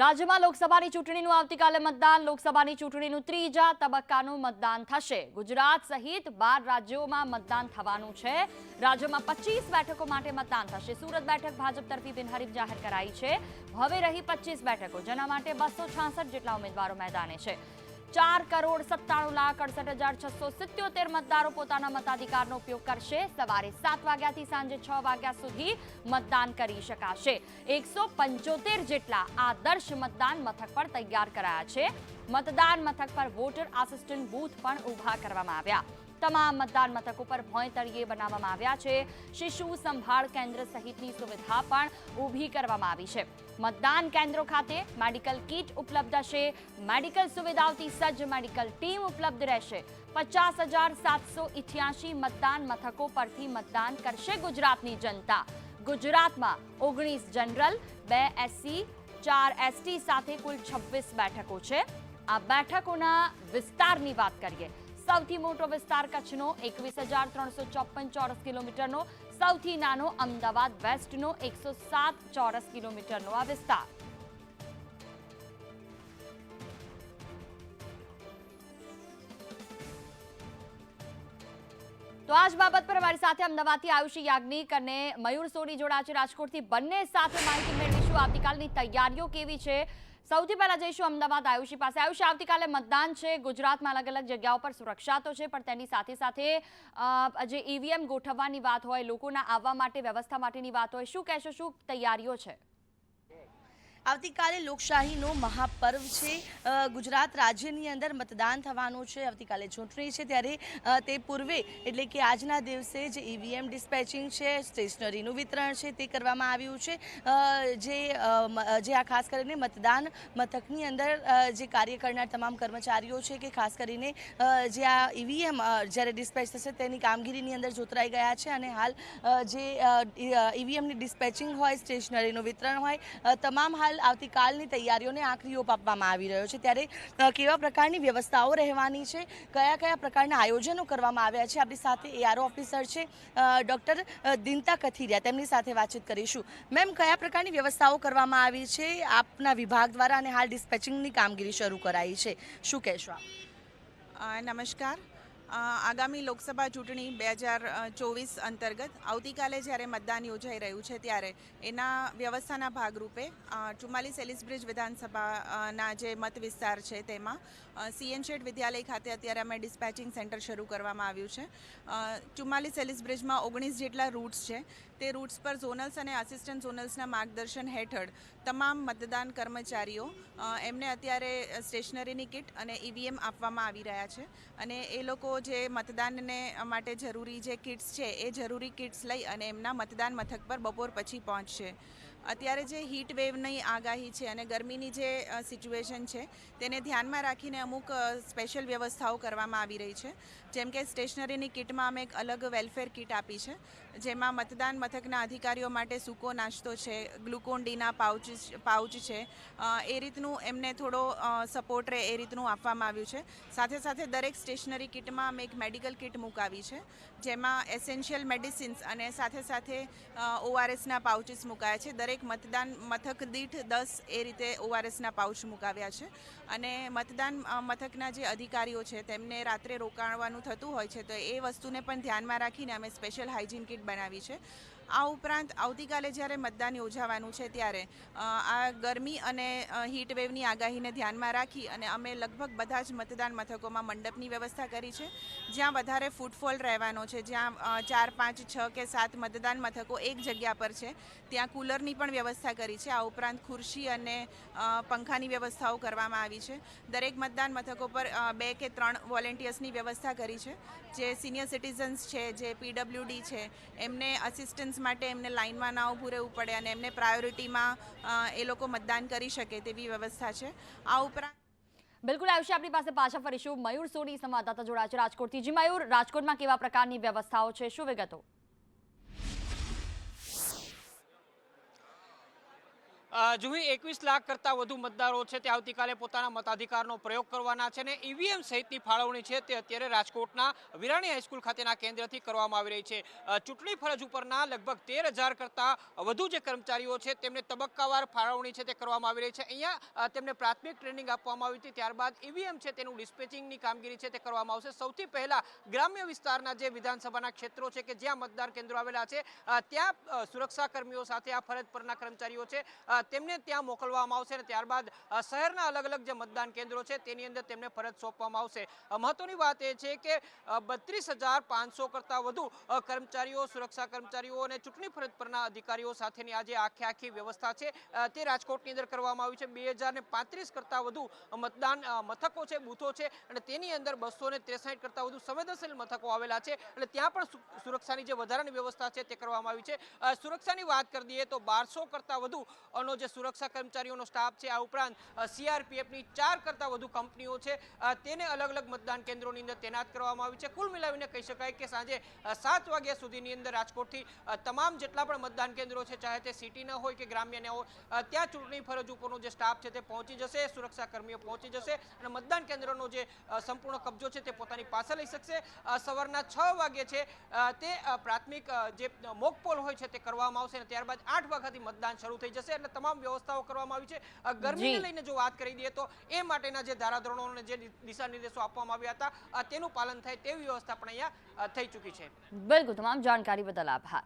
રાજ્યમાં લોકસભાની ચૂંટણીનું આવતીકાલે મતદાન, લોકસભાની ચૂંટણીનું ત્રીજા તબક્કાનું મતદાન થશે. ગુજરાત સહિત બાર રાજ્યોમાં મતદાન થવાનું છે. રાજ્યમાં પચીસ બેઠકો માટે મતદાન થશે. સુરત બેઠક ભાજપ તરફી બિનહરીફ જાહેર કરાઈ છે. હવે રહી પચીસ બેઠકો, જેના માટે બસો જેટલા ઉમેદવારો મેદાને છે. ચાર કરોડ સત્તાણું લાખ અડસઠ હજાર છસો સિત્યોતેર મતદારો પોતાના મતાધિકારનો ઉપયોગ કરશે. સવારે સાત વાગ્યાથી સાંજે છ વાગ્યા સુધી મતદાન કરી શકાશે. એકસો પંચોતેર જેટલા આદર્શ મતદાન મથક પર તૈયાર કરાયા છે. મતદાન મથક પર વોટર આસિસ્ટન્ટ બૂથ પણ ઊભા કરવામાં આવ્યા. તમામ મતદાન મથકો પર ભોંય તળિયે બનાવવામાં આવ્યા છે. શિશુ સંભાળ કેન્દ્ર સહિતની સુવિધા પણ ઊભી કરવામાં આવી છે. મતદાન કેન્દ્રો ખાતે મેડિકલ કીટ ઉપલબ્ધ હશે. મેડિકલ સુવિધાઓથી સજ્જ મેડિકલ ટીમ ઉપલબ્ધ રહેશે. પચાસ હજાર સાતસો ઇઠ્યાસી મતદાન મથકો પરથી મતદાન કરશે ગુજરાતની જનતા. ગુજરાતમાં ઓગણીસ જનરલ, બે એસસી, ચાર એસટી સાથે કુલ છવ્વીસ બેઠકો છે. આ બેઠકોના વિસ્તારની વાત કરીએ. સૌથી મોટો વિસ્તાર કચ્છનો, એકવીસ હજાર ત્રણસો ચોપન ચોરસ કિલોમીટરનો, સૌથી નાનો અમદાવાદ વેસ્ટનો, એકસો સાત ચોરસ કિલોમીટરનો આ વિસ્તાર. તો આજ બાબત પર અમારી સાથે અમદાવાદથી આયુષી યાજ્ઞિક અને મયુર સોની જોડા છે રાજકોટથી. બંને સાથે માહિતી મેળવીશું. આવતીકાલની તૈયારીઓ કેવી છે? સૌથી પહેલા જઈશું અમદાવાદ આયુષી પાસે. આયુષી, આવતીકાલે મતદાન છે. ગુજરાતમાં અલગ અલગ જગ્યાઓ પર સુરક્ષા તો છે, પણ તેની સાથે સાથે જે ઈવીએમ ગોઠવવાની વાત હોય, લોકોના આવવા માટે, વ્યવસ્થા માટેની વાત હોય, શું કહેશો? શું તૈયારીઓ છે? આવતીકાલે લોકશાહીનો મહાપર્વ છે. ગુજરાત રાજ્યની અંદર મતદાન થવાનું છે. આવતીકાલે ચૂંટણી છે ત્યારે તે પૂર્વે એટલે કે આજના દિવસે જે ઈવીએમ ડિસ્પેચિંગ છે, સ્ટેશનરીનું વિતરણ છે તે કરવામાં આવ્યું છે. જે જે આ ખાસ કરીને મતદાન મથકની અંદર જે કાર્ય કરનાર તમામ કર્મચારીઓ છે કે ખાસ કરીને જે આ ઈવીએમ જ્યારે ડિસ્પેચ થશે તેની કામગીરીની અંદર જોતરાઈ ગયા છે અને હાલ જે ઈવીએમની ડિસ્પેચિંગ હોય, સ્ટેશનરીનું વિતરણ હોય તમામ હાલ આવતીકાલની તૈયારીઓને આખરી આપવામાં આવી રહ્યો છે. ત્યારે કેવા પ્રકારની વ્યવસ્થાઓ રહેવાની છે? કયા કયા પ્રકારના આયોજનો કરવામાં આવ્યા છે? આપણી સાથે એઆરઓ ઓફિસર છે ડૉક્ટર દિનતા કથિરિયા. તેમની સાથે વાતચીત કરીશું. મેમ, કયા પ્રકારની વ્યવસ્થાઓ કરવામાં આવી છે? આપના વિભાગ દ્વારા અને હાલ ડિસ્પેચિંગની કામગીરી શરૂ કરાઈ છે. શું કહેશો આપ? નમસ્કાર. આગામી લોકસભા ચૂંટણી બે હજાર ચોવીસ અંતર્ગત આવતીકાલે જ્યારે મતદાન યોજાઈ રહ્યું છે ત્યારે એના વ્યવસ્થાના ભાગરૂપે ચુમ્માલીસ એલિસબ્રિજ વિધાનસભાના જે મત વિસ્તાર છે તેમાં સીએન શેડ વિદ્યાલય ખાતે અત્યારે અમે ડિસ્પેચિંગ સેન્ટર શરૂ કરવામાં આવ્યું છે. ચુમ્માલીસ એલિસબ્રિજમાં ઓગણીસ જેટલા રૂટ્સ છે. તે રૂટ્સ પર ઝોનલ્સ અને આસિસ્ટન્ટ ઝોનલ્સના માર્ગદર્શન હેઠળ તમામ મતદાન કર્મચારીઓ એમને અત્યારે સ્ટેશનરીની કિટ અને ઈવીએમ આપવામાં આવી રહ્યા છે. અને એ લોકો જે મતદાનને માટે જરૂરી જે કિટ્સ છે, એ જરૂરી કિટ્સ લઈ અને એમના મતદાન મથક પર બપોર પછી પહોંચશે. અત્યારે જે હીટ વેવની આગાહી છે અને ગરમીની જે સિચ્યુએશન છે, તેને ધ્યાનમાં રાખીને અમુક સ્પેશિયલ વ્યવસ્થાઓ કરવામાં આવી રહી છે. જેમ કે સ્ટેશનરીની કિટમાં અમે એક અલગ વેલફેર કિટ આપી છે, જેમાં મતદાન મથકના અધિકારીઓ માટે સૂકો નાસ્તો છે ગ્લુકોન ડીના પાઉચ પાઉચ છે એ રીતનું એમને થોડો સપોર્ટ રહે એ રીતનું આપવામાં આવ્યું છે. સાથે સાથે દરેક સ્ટેશનરી કિટમાં અમે એક મેડિકલ કિટ મુકાવી છે, જેમાં એસેન્શિયલ મેડિસિન્સ અને સાથે સાથે ઓઆરએસના પાઉચીસ મુકાયા છે. દરેક મતદાન મથક દીઠ દસ એ રીતે ઓઆરએસના પાઉચ મુકાવ્યા છે. અને મતદાન મથકના જે અધિકારીઓ છે તેમને રાત્રે રોકાણવાનું થતું હોય છે તો એ વસ્તુને પણ ધ્યાનમાં રાખીને અમે સ્પેશિયલ હાઇજીન કિટ બનાવી છે. આ ઉપરાંત આવતીકાલે જ્યારે મતદાન યોજાવાનું છે ત્યારે આ ગરમી અને વેવની આગાહીને ધ્યાનમાં રાખી અને અમે લગભગ બધા જ મતદાન મથકોમાં મંડપની વ્યવસ્થા કરી છે. જ્યાં વધારે ફૂટફોલ રહેવાનો છે, જ્યાં ચાર, પાંચ, છ કે સાત મતદાન મથકો એક જગ્યા પર છે, ત્યાં કુલરની પણ વ્યવસ્થા કરી છે. આ ઉપરાંત ખુરશી અને પંખાની વ્યવસ્થાઓ કરવામાં આવી છે. દરેક મતદાન મથકો પર બે કે ત્રણ વોલેન્ટિયર્સની વ્યવસ્થા કરી છે. જે સિનિયર સિટીઝન્સ છે, જે પીડબ્લ્યુડી છે, એમને અસિસ્ટન્સ માટે એમને લાઇનમાં ના ઊભું રહેવું પડે અને એમને પ્રાયોરિટીમાં એ લોકો મતદાન કરી શકે તેવી વ્યવસ્થા છે. આ ઉપરાંત બિલકુલ આવશે આપણી પાસે પાછા ફરીશું. મયુર સોની સંવાદદાતા જોડાયા છે રાજકોટથી. જી મયુર, રાજકોટમાં કેવા પ્રકારની વ્યવસ્થાઓ છે? શું વિગતો? જુહી એકવીસ લાખ કરતાં વધુ મતદારો છે તે આવતીકાલે પોતાના મતાધિકારનો પ્રયોગ કરવાના છે અને ઈવીએમ સહિતની ફાળવણી છે તે અત્યારે રાજકોટના વિરાણી હાઈસ્કૂલ ખાતેના કેન્દ્રથી કરવામાં આવી રહી છે. ચૂંટણી ફરજ ઉપરના લગભગ તેર હજાર કરતાં વધુ જે કર્મચારીઓ છે તેમને તબક્કાવાર ફાળવણી છે તે કરવામાં આવી રહી છે. અહીંયા તેમને પ્રાથમિક ટ્રેનિંગ આપવામાં આવી હતી, ત્યારબાદ ઈવીએમ છે તેનું ડિસ્પેચિંગની કામગીરી છે તે કરવામાં આવશે. સૌથી પહેલા ગ્રામ્ય વિસ્તારના જે વિધાનસભાના ક્ષેત્રો છે કે જ્યાં મતદાર કેન્દ્રો આવેલા છે ત્યાં સુરક્ષા કર્મીઓ સાથે આ ફરજ પરના કર્મચારીઓ છે. તેમને ત્યાં મોકલવામાં આવશે અને ત્યારબાદ શહેરના અલગ અલગ જે મતદાન કેન્દ્રો છે તેની અંદર તેમને ફરજ સોંપવામાં આવશે. મહત્વની વાત એ છે કે બત્રીસ કરતાં વધુ કર્મચારીઓ, સુરક્ષા કર્મચારીઓ અને ચૂંટણી ફરજ પરના અધિકારીઓ સાથેની આ જે આખી આખી વ્યવસ્થા છે. તે રાજકોટની અંદર કરવામાં આવી છે. બે કરતાં વધુ મતદાન મથકો છે, બૂથો છે અને તેની અંદર બસો કરતાં વધુ સંવેદનશીલ મથકો આવેલા છે એટલે ત્યાં પણ સુરક્ષાની જે વધારાની વ્યવસ્થા છે તે કરવામાં આવી છે. સુરક્ષાની વાત કરી દઈએ તો બારસો કરતાં વધુ નો જે સુરક્ષા કર્મચારીઓનો સ્ટાફ છે, આ ઉપરાંત સીઆરપીએફની ચાર કરતાં વધુ કંપનીઓ છે તેને અલગ અલગ મતદાન કેન્દ્રોની અંદર તૈનાત કરવામાં આવી છે. કુલ મિલાવીને કહી શકાય કે સાંજે સાત વાગ્યા સુધીની અંદર રાજકોટથી તમામ જેટલા પણ મતદાન કેન્દ્રો છે, ચાહે તે સિટીના હોય કે ગ્રામ્યના હોય ત્યાં ચૂંટણી ફરજ ઉપરનો જે સ્ટાફ છે તે પહોંચી જશે, સુરક્ષા કર્મીઓ પહોંચી જશે અને મતદાન કેન્દ્રનો જે સંપૂર્ણ કબજો છે તે પોતાની પાસે લઈ શકશે. સવારના છ વાગે છે તે પ્રાથમિક જે મોક પોલ હોય છે તે કરવામાં આવશે અને ત્યારબાદ આઠ વાગ્યાથી મતદાન શરૂ થઈ જશે. એટલે તમામ વ્યવસ્થાઓ કરવામાં આવી છે. ગરમીને લઈને જો વાત કરી દઈએ તો એ માટેના જે ધારાધોરણો અને જે દિશા નિર્દેશો આપવામાં આવ્યા હતા તેનું પાલન થાય તેવી વ્યવસ્થા પણ અહીંયા થઈ ચૂકી છે. બિલકુલ તમામ જાણકારી બદલ આભાર.